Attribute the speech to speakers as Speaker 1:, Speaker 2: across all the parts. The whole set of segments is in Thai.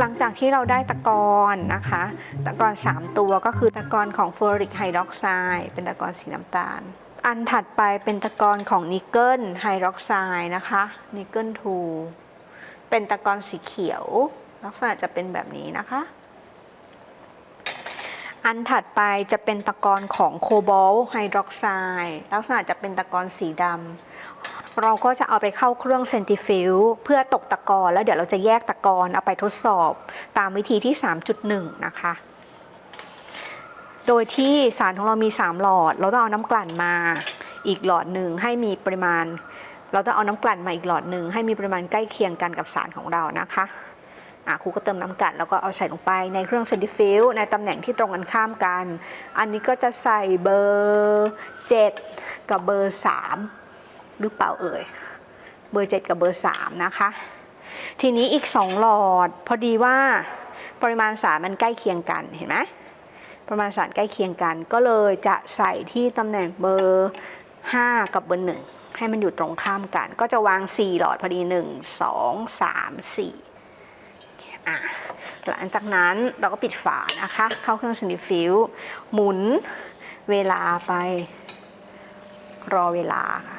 Speaker 1: หลังจากที่เราได้ตะกอนนะคะ ตะกอน 3 ตัวก็คือตะกอนของเฟอริกไฮดรอกไซด์เป็นตะกอนสีน้ำตาล อันถัดไปเป็นตะกอนของนิกเกิลไฮดรอกไซด์นะคะนิกเกิล2เป็นตะกอนสีเขียว ลักษณะจะเป็นแบบนี้นะคะ อันถัดไปจะเป็นตะกอนของโคบอลต์ไฮดรอกไซด์ลักษณะจะเป็นตะกอนสีดำ เราก็จะเอาไปเข้าเครื่องเซนติฟิวเพื่อตกตะกอนแล้วเดี๋ยวเราจะแยกตะกอนเอาไปทดสอบตามวิธีที่ 3.1 นะคะ โดยที่สารของเรามี 3 หลอด เราต้องเอาน้ำกลั่นมาอีกหลอดหนึ่งให้มีปริมาณ เราต้องเอาน้ำกลั่นมาอีกหลอดหนึ่งให้มีปริมาณใกล้เคียงกันกับสารของเรานะคะอะครูก็เติมน้ำกลั่นแล้วก็เอาใส่ลงไปในเครื่องเซนติฟิวในตำแหน่งที่ตรงกันข้ามกัน อันนี้ก็จะใส่เบอร์ 7 กับเบอร์ 3 หรือเปล่าเอ่ย เบอร์ 7 กับเบอร์ 3 นะคะ ทีนี้อีก 2 หลอด พอดีว่าปริมาณสารมันใกล้เคียงกันเห็นไหมปริมาณสารใกล้เคียงกัน ก็เลยจะใส่ที่ตำแหน่งเบอร์ 5 กับเบอร์ 1 ให้มันอยู่ตรงข้ามกัน ก็จะวาง 4 หลอดพอดี 1 2 3 4อ่หลังจากนั้นเราก็ปิดฝานะคะ เข้าเครื่องซนิฟิวหมุนเวลาไปรอเวลาค่ะ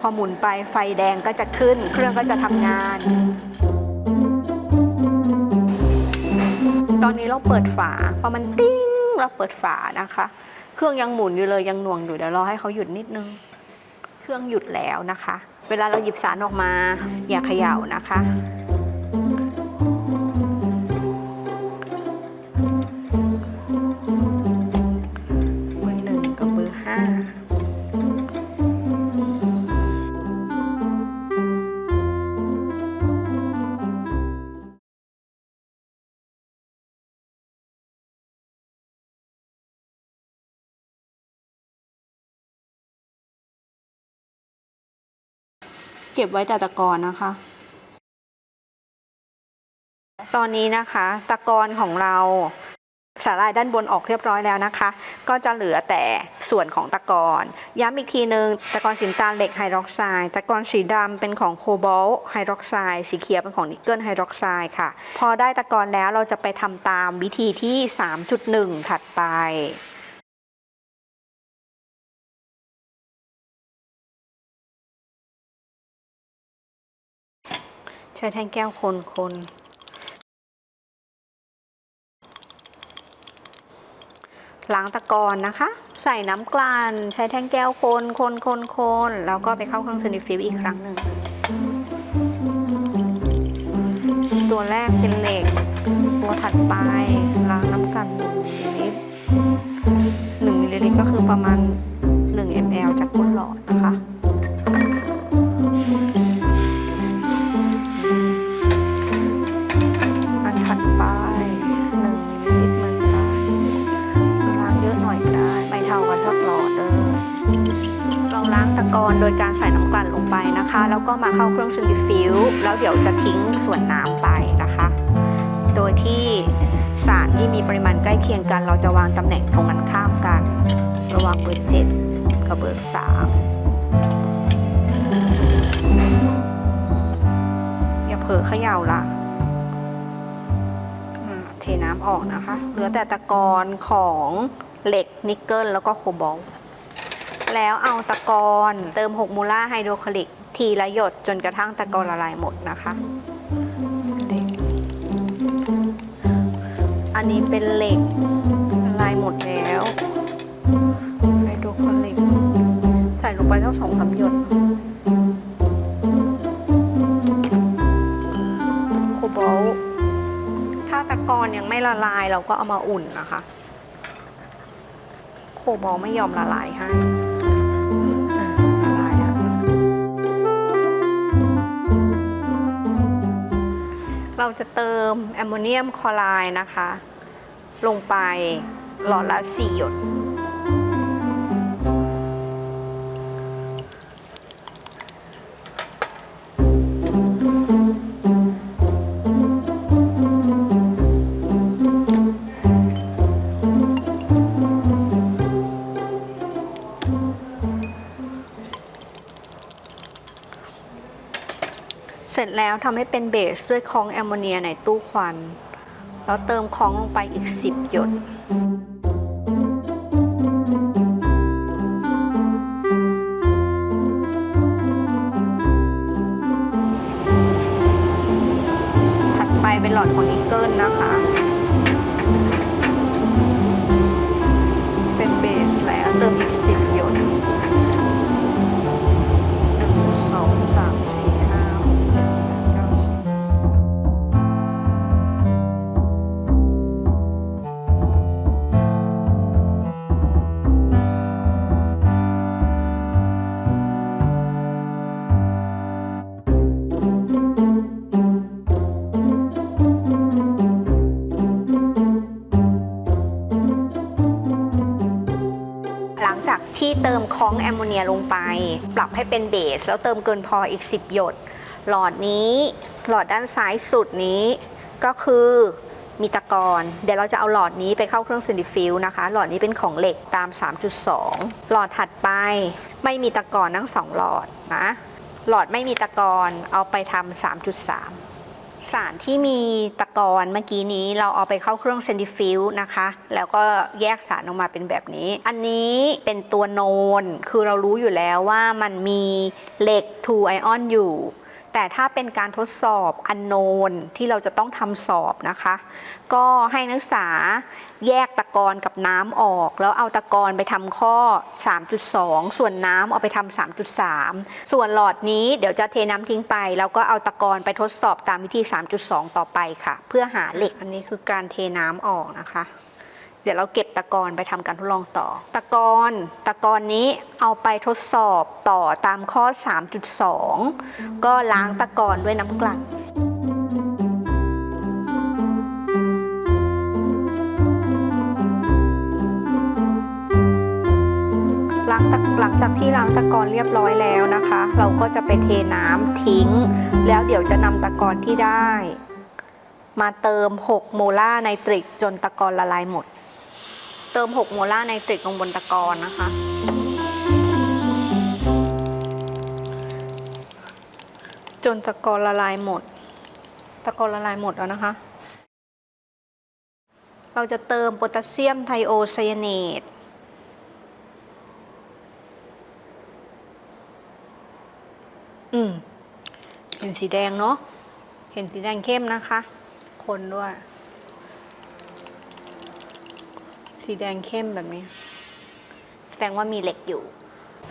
Speaker 1: พอหมุนไปไฟแดงก็จะขึ้น เครื่องก็จะทำงาน ตอนนี้เราเปิดฝาพอมันติ้งเราเปิดฝานะคะ เครื่องยังหมุนอยู่เลยยังหน่วงอยู่เดี๋ยวรอให้เขาหยุดนิดนึง เครื่องหยุดแล้วนะคะ เวลาเราหยิบสารออกมาอย่าเขย่านะคะ เก็บไว้แต่ตะกอนนะคะ ตอนนี้นะคะตะกอนของเราสาลายด้านบนออกเรียบร้อยแล้วนะคะ ก็จะเหลือแต่ส่วนของตะกอน ย้ำอีกทีหนึ่งตะกอนสีน้ำตาลเหล็กไฮดรอกไซด์ ตะกอนสีดำเป็นของโคบอลต์ไฮดรอกไซด์ สีเขียวเป็นของนิกเกิลไฮดรอกไซด์ค่ะ พอได้ตะกอนแล้วเราจะไปทำตามวิธีที่ 3.1 ถัดไป ใช้แท่งแก้วคนคนล้างตะกอนนะคะ ใส่น้ำกลั่นใช้แท่งแก้วคนคนคนคนแล้วก็ไปเข้าเครื่องซินิฟิวอีกครั้งหนึ่ง ตัวแรกเป็นเหล็ก ตัวถัดไปล้างน้ำกลั่นหนึ่งมิลลิลิตรหนึ่งมิลลิลิตรก็คือประมาณ 1 ml จากก้นหลอดนะคะ นโดยการใส่น้ำกลั่นลงไปนะคะ แล้วก็มาเข้าเครื่องซิลิฟิวแล้วเดี๋ยวจะทิ้งส่วนน้ำไปนะคะ โดยที่สารที่มีปริมาณใกล้เคียงกัน เราจะวางตำแหน่งตรงกันข้ามกัน ระหว่างเบอร์เจ็ดกับเบอร์สามอย่าเผลอเขย่าละเทน้ำออกนะคะ เหลือแต่ตะกอนของเหล็กนิกเกิลแล้วก็โคบอลต์ แล้วเอาตะกอนเติม 6 มูล่าไฮโดรคลอริก ทีละหยดจนกระทั่งตะกอนละลายหมดนะคะ อันนี้เป็นเหล็กละลายหมดแล้วไฮโดรคลอริก ใส่ลงไปทั้งสองสาหยดโคบอลต์ถ้าตะกอนยังไม่ละลายเราก็เอามาอุ่นนะคะ โคบอลต์ไม่ยอมละลายให้ มแอมโมเนียมคลอไรด์นะคะ ลงไปหลอดละ4หยด แล้วทำให้เป็นเบสด้วยคองแอมโมเนียในตู้ควัน แล้วเติมคองลงไปอีก 10 หยด ที่เติมคองแอมโมเนียลงไป ปรับให้เป็นเบส แล้วเติมเกินพออีก 10 หยด หลอดนี้หลอดด้านซ้ายสุดนี้ก็คือมีตะกอนเดี๋ยวเราจะเอาหลอดนี้ไปเข้าเครื่องเซนติฟิลนะคะ หลอดนี้เป็นของเหล็กตาม 3.2 หลอดถัดไปไม่มีตะกอนทั้งสองหลอดนะ หลอดไม่มีตะกอนเอาไปทำ3.3 สารที่มีตะกอนเมื่อกี้นี้เราเอาไปเข้าเครื่องเซนติฟิลนะคะ แล้วก็แยกสารออกมาเป็นแบบนี้ อันนี้เป็นตัวโนน คือเรารู้อยู่แล้วว่ามันมีเหล็กทูไอออนอยู่ แต่ถ้าเป็นการทดสอบอันโนนที่เราจะต้องทำสอบนะคะ ก็ให้นักศึกษาแยกตะกอนกับน้ำออก แล้วเอาตะกอนไปทำข้อ 3.2 ส่วนน้ำเอาไปทำ3.3 ส่วนหลอดนี้เดี๋ยวจะเทน้ำทิ้งไป แล้วก็เอาตะกอนไปทดสอบตามวิธี 3.2 ต่อไปค่ะ เพื่อหาเหล็กอันนี้คือการเทน้ำออกนะคะ ดี๋ยวเราเก็บตะกอนไปทำการทดลองต่อ ตะกอนตะกอนนี้เอาไปทดสอบต่อตามข้อ 3.2 ก็ล้างตะกอนด้วยน้ำกลั่นล้างตะหลังจากที่ล้างตะกอนเรียบร้อยแล้วนะคะ เราก็จะไปเทน้ำทิ้ง แล้วเดี๋ยวจะนำตะกอนที่ได้ มาเติม 6 โมลาร์ไนตริกจนตะกอนละลายหมด เติม 6 โมลาไนตริกลงบนตะกอนนะคะ จนตะกอนละลายหมด ตะกอนละลายหมดแล้วนะคะ เราจะเติมโพแทสเซียมไทโอไซยาเนตอืมเห็นสีแดงเนาะ เห็นสีแดงเข้มนะคะ คนด้วย สีแดงเข้มแบบนี้ แสดงว่ามีเหล็กอยู่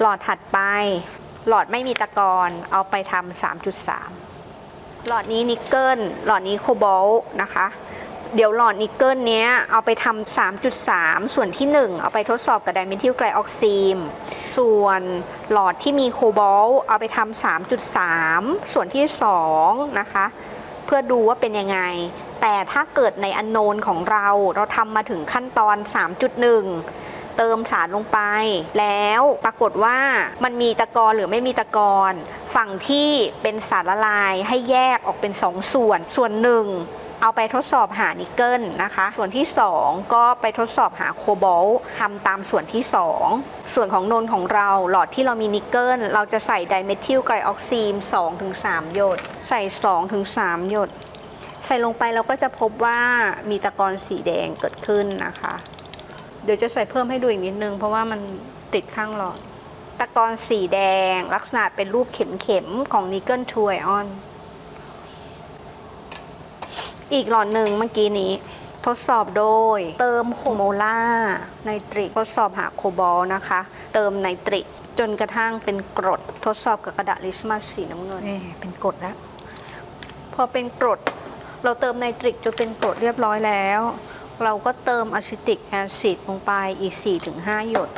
Speaker 1: หลอดถัดไป หลอดไม่มีตะกอนเอาไปทำ3.3 หลอดนี้นิกเกิลหลอดนี้โคบอลนะคะ เดี๋ยวหลอดนิกเกิลเนี้ยเอาไปทำ3.3 ส่วนที่ 1 เอาไปทดสอบกับไดเมทิลไกลออกซีม ส่วนหลอดที่มีโคบอลเอาไปทำ3.3 ส่วนที่ 2 นะคะเพื่อดูว่าเป็นยังไง แต่ถ้าเกิดในอันโนนของเราเราทำมาถึงขั้นตอน 3.1 เติมสารลงไป แล้วปรากฏว่ามันมีตะกอนหรือไม่มีตะกอนฝั่งที่เป็นสารละลายให้แยกออกเป็น 2ส่วน ส่วนหนึ่งเอาไปทดสอบหานิกเกิลนะคะ ส่วนที่ 2 ก็ไปทดสอบหาโคบอลต์ทำตามส่วนที่ 2 ส่วนของนนของเราหลอดที่เรามีนิกเกิลเราจะใส่ไดเมทิลไกลออกซีม2-3 หยด ใส่ 2-3 หยด ใส่ลงไปเราก็จะพบว่ามีตะกอนสีแดงเกิดขึ้นนะคะ เดี๋ยวจะใส่เพิ่มให้ดูอีกนิดนึง เพราะว่ามันติดข้างหลอด ตะกอนสีแดงลักษณะเป็นรูปเข็มๆของนิกเกิลทูไอออน อีกหลอดหนึ่งเมื่อกี้นี้ทดสอบโดยเติมโฮโมลาไนตริกทดสอบหาโคบอลต์นะคะ เติมไนตริกจนกระทั่งเป็นกรดทดสอบกับกระดาษลิสมัสสีน้ำเงินนี่เป็นกรดแล้วพอเป็นกรด เราเติมไนตริกจนเป็นกรดเรียบร้อยแล้ว เราก็เติมอะซิติกแอซิดลงไปอีก 4-5 หยด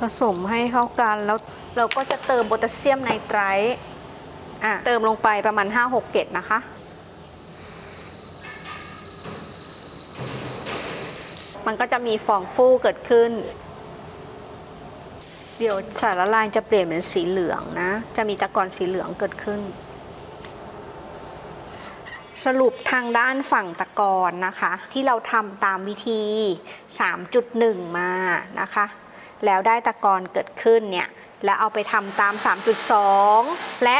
Speaker 1: ผสมให้เข้ากันแล้วเราก็จะเติมโพแทสเซียมไนไตรท์อะเติมลงไปประมาณ 5-6 เกตนะคะมันก็จะมีฟองฟูเกิดขึ้น เดี๋ยวสารละลายจะเปลี่ยนเป็นสีเหลืองนะ จะมีตะกอนสีเหลืองเกิดขึ้น สรุปทางด้านฝั่งตะกอนนะคะ ที่เราทำตามวิธี 3.1 มานะคะ แล้วได้ตะกอนเกิดขึ้นเนี่ยแล้วเอาไปทำตาม 3.2 และ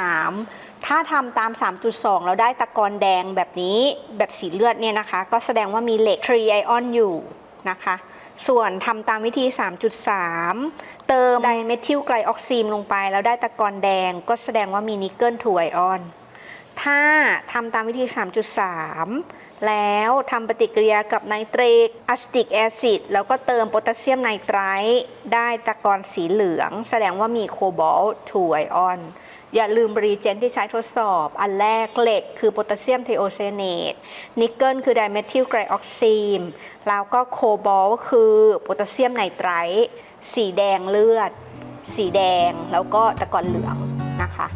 Speaker 1: 3.3 ถ้าทำตาม 3.2 แล้วได้ตะกอนแดงแบบนี้แบบสีเลือดเนี่ยนะคะ ก็แสดงว่ามีเหล็กทรีไอออนอยู่นะคะ ส่วนทำตามวิธี 3.3 เติมไดเมทิลไกลออกซีมลงไป แล้วได้ตะกอนแดงก็แสดงว่ามีนิกเกิลทูไอออน ถ้าทำตามวิธี 3.3 แล้วทำปฏิกิริยากับไนเตรกอะสติกแอซิดแล้วก็เติมโพแทสเซียมไนไตรท์ได้ตะกอนสีเหลือง แสดงว่ามีโคบอลต์2ไอออน อย่าลืมบรีเจนที่ใช้ทดสอบ อันแรกเหล็กคือโพแทสเซียมไทโอเซเนต นิกเกิลคือไดเมทิลไกรออกซีมแล้วก็โคบอลต์คือโพแทสเซียมไนไตรท์สีแดงเลือด สีแดงแล้วก็ตะกอนเหลืองนะคะ